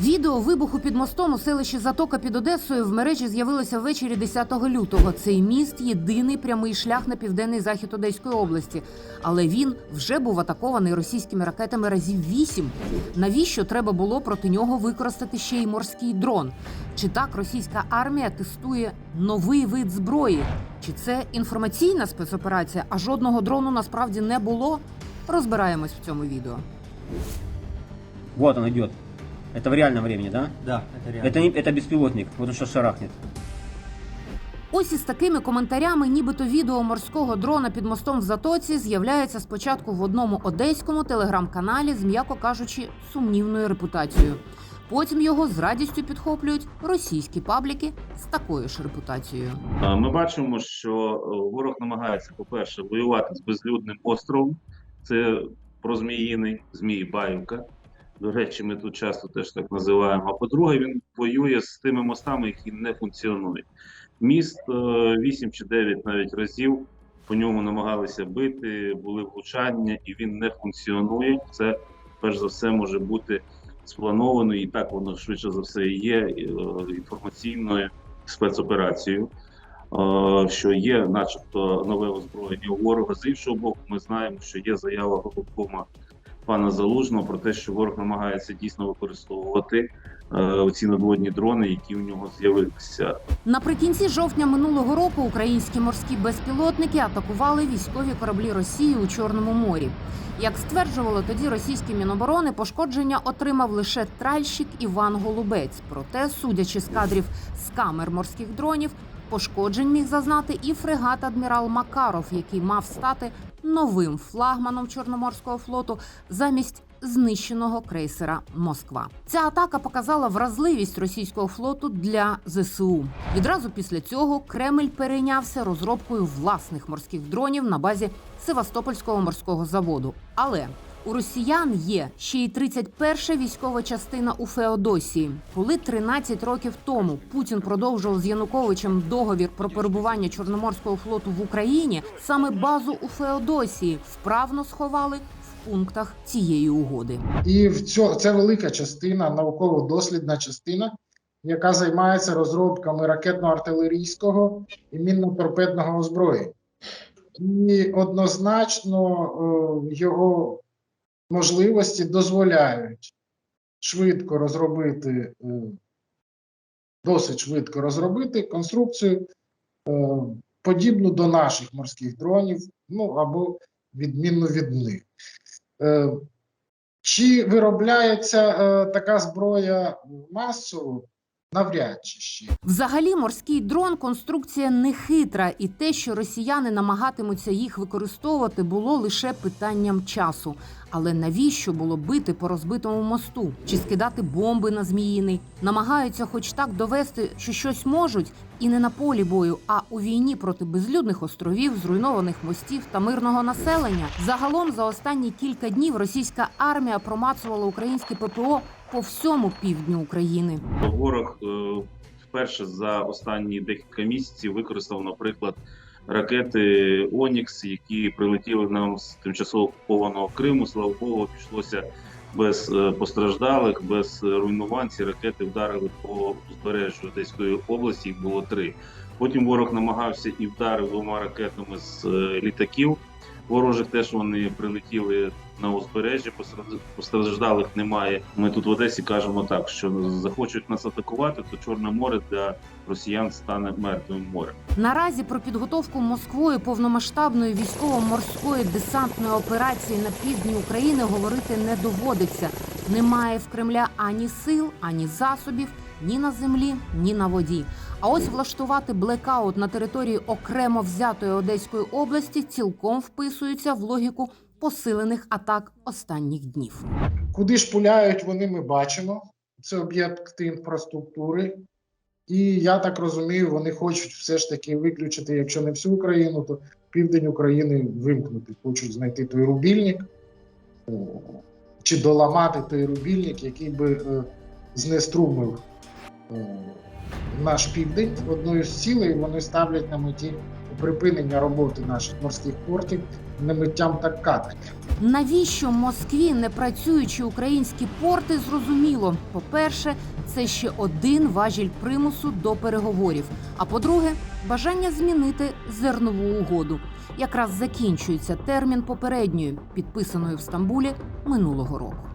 Відео вибуху під мостом у селищі Затока під Одесою в мережі з'явилося ввечері 10 лютого. Цей міст єдиний прямий шлях на південний захід Одеської області. Але він вже був атакований російськими ракетами разів вісім. Навіщо треба було проти нього використати ще й морський дрон? Чи так російська армія тестує новий вид зброї? Чи це інформаційна спецоперація, а жодного дрону насправді не було? Розбираємось в цьому відео. Вот он идет. Это в реальном времени, да? Да, это реально. Это, не, это беспилотник. Вот он сейчас шарахнет. Ось із такими коментарями, нібито відео морського дрона під мостом в Затоці з'являється спочатку в одному одеському телеграм-каналі з, м'яко кажучи, сумнівною репутацією. Потім його з радістю підхоплюють російські пабліки з такою ж репутацією. Е, Ми бачимо, що е, ворог намагається, по-перше, воювати з безлюдним островом. Це про Зміїний, Змій Баївка. До речі, ми тут часто теж так називаємо. А по-друге, він воює з тими мостами, які не функціонують. Міст е, 8 чи 9 навіть разів по ньому намагалися бити, були влучання, і він не функціонує. Це перш за все може бути сплановано, і так воно швидше за все і є е, інформаційною спецоперацією. е, Що є, начебто, нове озброєння ворога. З іншого боку, ми знаємо, що є заява головкома пана Залужного про те, що ворог намагається дійсно використовувати е, ці надводні дрони, які у нього з'явилися. Наприкінці жовтня минулого року українські морські безпілотники атакували військові кораблі Росії у Чорному морі. Як стверджувало тоді російські міноборони, пошкодження отримав лише тральщик Іван Голубець. Проте, судячи з кадрів з камер морських дронів, пошкоджень міг зазнати і фрегат адмірал Макаров, який мав стати новим флагманом Чорноморського флоту замість знищеного крейсера Москва. Ця атака показала вразливість російського флоту для ЗСУ. Відразу після цього Кремль перейнявся розробкою власних морських дронів на базі Севастопольського морського заводу. Але у росіян є ще й 31-ша військова частина у Феодосії. Коли 13 років тому Путін продовжував з Януковичем договір про перебування Чорноморського флоту в Україні, саме базу у Феодосії вправно сховали пунктах цієї угоди. І в цьо, це велика частина, науково-дослідна частина, яка займається розробками ракетно-артилерійського і мінно-торпедного озброєння. І однозначно е, його можливості дозволяють швидко розробити, е, досить швидко розробити конструкцію, е, подібну до наших морських дронів, ну або відмінно від них. Е, чи виробляється така зброя масово? Навряд чи ще. Взагалі, морський дрон конструкція не хитра, і те, що росіяни намагатимуться їх використовувати, було лише питанням часу. Але навіщо було бити по розбитому мосту чи скидати бомби на зміїний? Намагаються, хоч так довести, що щось можуть, і не на полі бою, а у війні проти безлюдних островів, зруйнованих мостів та мирного населення. Загалом за останні кілька днів російська армія промацувала українське ППО по всьому півдню України. Ворог е, вперше за останні декілька місяців використав, наприклад, ракети Онікс, які прилетіли нам з тимчасово окупованого Криму. Слава Богу, обійшлося без е, постраждалих, без руйнувань. Ці ракети вдарили по узбережжю Одеської області. Їх було три. Потім ворог намагався і вдарив двома ракетами з е, літаків. Ворожих теж вони прилетіли на узбережжя, постраждалих немає. Ми тут в Одесі кажемо так, що захочуть нас атакувати, то Чорне море для росіян стане мертвим морем. Наразі про підготовку Москвою повномасштабної військово-морської десантної операції на півдні України говорити не доводиться. Немає в Кремля ані сил, ані засобів, ні на землі, ні на воді. А ось влаштувати блекаут на території окремо взятої Одеської області цілком вписується в логіку посилених атак останніх днів. Куди ж пуляють вони, ми бачимо. Це об'єкти інфраструктури. І я так розумію, вони хочуть все ж таки виключити, якщо не всю Україну, то південь України вимкнути. Хочуть знайти той рубільник е, чи доламати той рубільник, який би е, знеструмив наш південь. Одною з цілей вони ставлять на меті припинення роботи наших морських портів, немиттям так катання. Навіщо Москві не працюючі українські порти? Зрозуміло. По-перше, це ще один важіль примусу до переговорів. А по-друге, бажання змінити зернову угоду. Якраз закінчується термін попередньої, підписаної в Стамбулі минулого року.